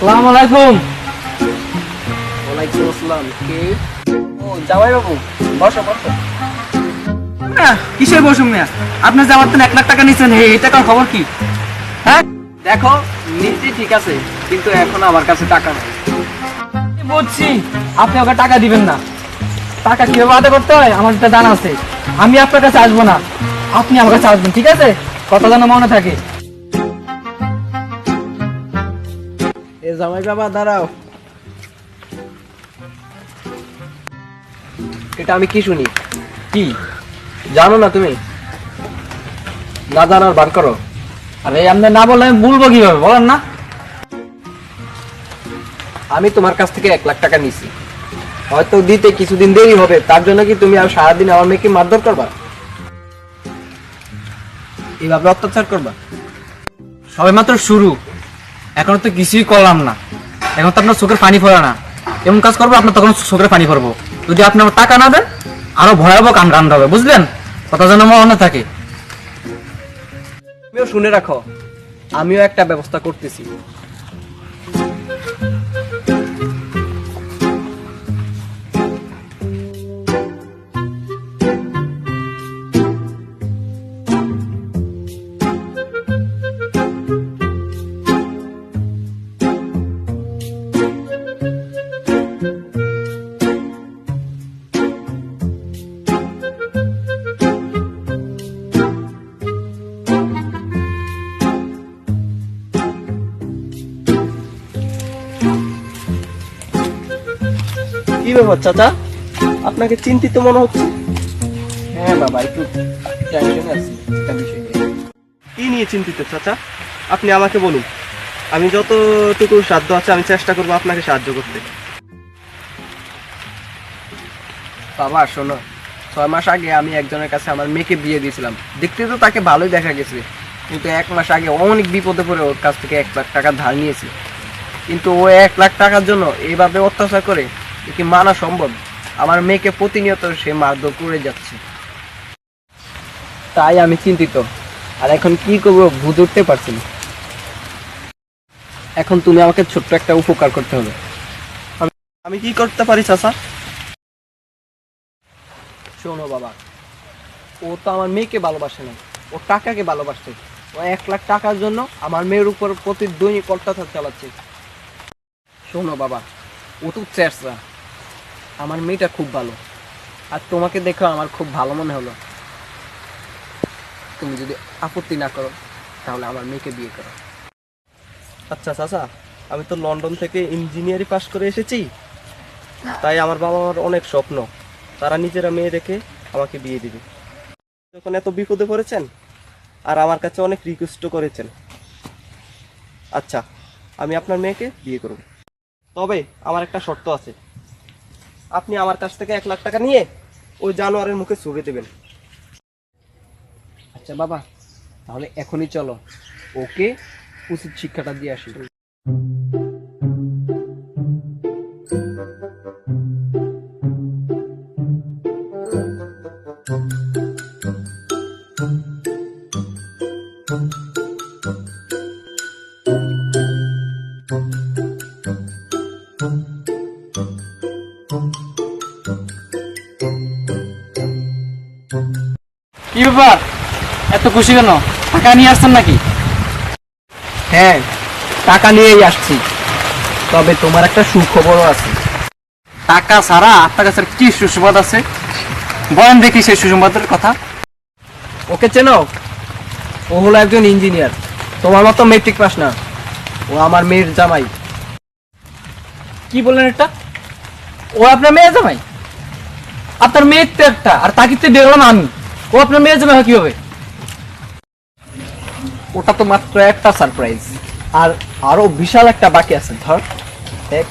সালাম আলাইকুম। ওয়ালাইকুম আসসালাম কে? ও জামাই বাবু বসো বসো। কিসের বসুন আপনি যে আমার এক লাখ টাকা নিচ্ছেন এই টাকার খবর কি? হ্যাঁ? দেখো নিচে ঠিক আছে কিন্তু এখন আমার কাছে টাকা নেই। বুঝছি। আপনি ওকে টাকা দিবেন না। টাকা কীভাবে আদায় করতে হয় আমার একটা জানা আছে। আমি আপনার কাছে আসব না। আপনি আমার কাছে আসবেন ঠিক আছে? কথা যেন মনে থাকে। জামাই বাবা, দাঁড়াও। এটা আমি কি শুনি? কি? জানো না তুমি? না জানার বার করো। আরে আপনি না বললে আমি বলব কীভাবে? বলেন না। আমি তোমার কাছ থেকে এক লাখ টাকা নিছি। হয়তো দিতে কিছুদিন দেরি হবে, তার জন্য কি তুমি আর সারাদিন আমার মেয়েকে মারধর করবা? এইভাবে অত্যাচার করবা? সবে মাত্র শুরু। এখনও তো কিছুই করলাম না। এখন তো আপনার চোখের পানি পড়ে না। এমন কাজ করব, আপনার তখন চোখের পানি পড়ব। যদি আপনি আমার টাকা না দেন, আরও ভয়াবহ কান কান হবে, বুঝলেন? কথা যেন মনে থাকে। তুমিও শুনে রাখো, আমিও একটা ব্যবস্থা করতেছি। ব্যাপার চাচা আপনাকে চিন্তিত মনে হচ্ছে? হ্যাঁ বাবা, একটু কি নিয়ে চিন্তিত চাচা? আপনি আমাকে বলুন। আমি যতটুকু সাধ্য আছে, আমি চেষ্টা করব আপনাকে সাহায্য করতে। বাবা, শোনো, ছয় মাস আগে আমি একজনের কাছে আমার মেয়েকে বিয়ে দিয়েছিলাম। দেখতে তো তাকে ভালোই দেখা গেছে, কিন্তু এক মাস আগে অনেক বিপদে পড়ে ওর কাছ থেকে এক লাখ টাকা ধার নিয়েছি। কিন্তু ও এক লাখ টাকার জন্য এইভাবে অত্যাচার করে কি মানা সম্ভব। আমার মেয়েকে প্রতিনিয়ত সে মারধর করে যাচ্ছে। তাই আমি চিন্তিত। আর এখন কি করব বুঝ উঠতে পারছি না। এখন তুমি আমাকে ছোট্ট একটা উপকার করতে হবে। আমি কি করতে পারি, চাচা? শোনো বাবা, ও তো আমার মেয়েকে ভালোবাসে না। ও টাকাকে ভালোবাসছে ও এক লাখ টাকার জন্য আমার মেয়ের উপর প্রতিদিনই অত্যাচার চালাচ্ছে। শোনো বাবা, ও তো চেষ্টা আমার মেয়েটা খুব ভালো। আর তোমাকে দেখো আমার খুব ভালো মনে হলো। তুমি যদি আপত্তি না করো, তাহলে আমার মেয়েকে বিয়ে করো। আচ্ছা চাচা, আমি তো লন্ডন থেকে ইঞ্জিনিয়ারিং পাশ করে এসেছি। তাই আমার বাবা মার অনেক স্বপ্ন। তারা নিজেরা মেয়ে দেখে আমাকে বিয়ে দিবে। যখন এত বিপদে পড়েছেন, আর আমার কাছে অনেক রিকোয়েস্টও করেছেন। আচ্ছা আমি আপনার মেয়েকে বিয়ে করব। তবে আমার একটা শর্ত আছে। আপনি আমার কাছ থেকে এক লাখ টাকা নিয়ে ওই জানোয়ারের মুখে ছুড়ে দেবেন। আচ্ছা বাবা, তাহলে এখনই চলো। ওকে উচিত শিক্ষাটা দিয়ে আসি। কি ব্যাপার? এত খুশি কেন? টাকা নিয়ে আসছেন নাকি? হ্যাঁ টাকা নিয়েই আসছি। তবে তোমার একটা সুখবরও আছে। টাকা ছাড়া আপনার কাছে কি সুসংবাদ আছে? বলেন দেখি সেই সুসংবাদের কথা। ওকে চেনো? ও হলো একজন ইঞ্জিনিয়ার। তোমার মতো মেট্রিক পাস না। ও আমার মেয়ের জামাই। কি বললেন এটা? ও আপনার মেয়ে জামাই? আপনার মেয়ের তো একটা আর তাকে তো দেখলাম আমি। ও আপনার মেয়ে যাবে কীভাবে? ওটা তো মাত্র একটা সারপ্রাইজ আর আরও বিশাল একটা বাকি আছে, ধর, দেখ।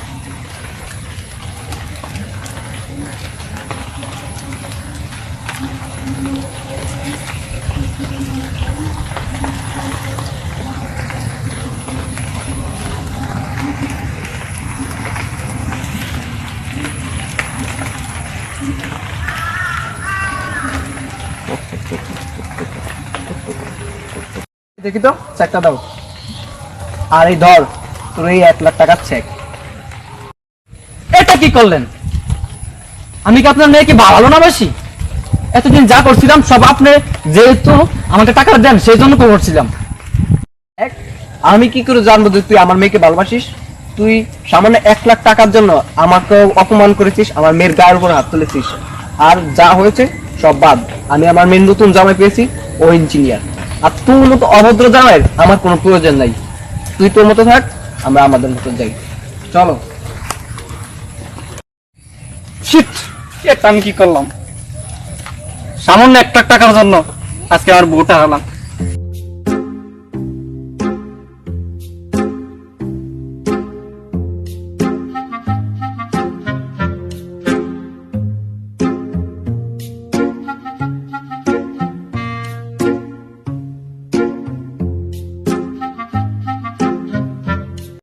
দেখি তো চারটা দাও। আর এই ধর, তোর এই এক লাখ টাকার চেক এটা কি করলেন? আমি কি আপনার মেয়েকে ভালো না বেশি? এতদিন যা করছিলাম, সব আপনি যেহেতু আমাকে টাকা দেন, সেই জন্য করছিলাম। এক, আমি কি করে জানব যে তুই আমার মেয়েকে ভালোবাসিস? তুই সামান্য এক লাখ টাকার জন্য আমাকে অপমান করেছিস, আমার মেয়ের গায়ের উপর হাত তুলেছিস। আর যা হয়েছে, সব বাদ। আমি আমার মেয়ের নতুন জামাই পেয়েছি, ও ইঞ্জিনিয়ার আর তোর মতো অভদ্র জামাইয়ের আমার কোনো প্রয়োজন নাই। তুই তোর মতো থাক, আমরা আমাদের মতো যাই। চলো। শীত এটা আমি কি করলাম? সামান্য একটা টাকার জন্য আজকে আমার বউটা হারালাম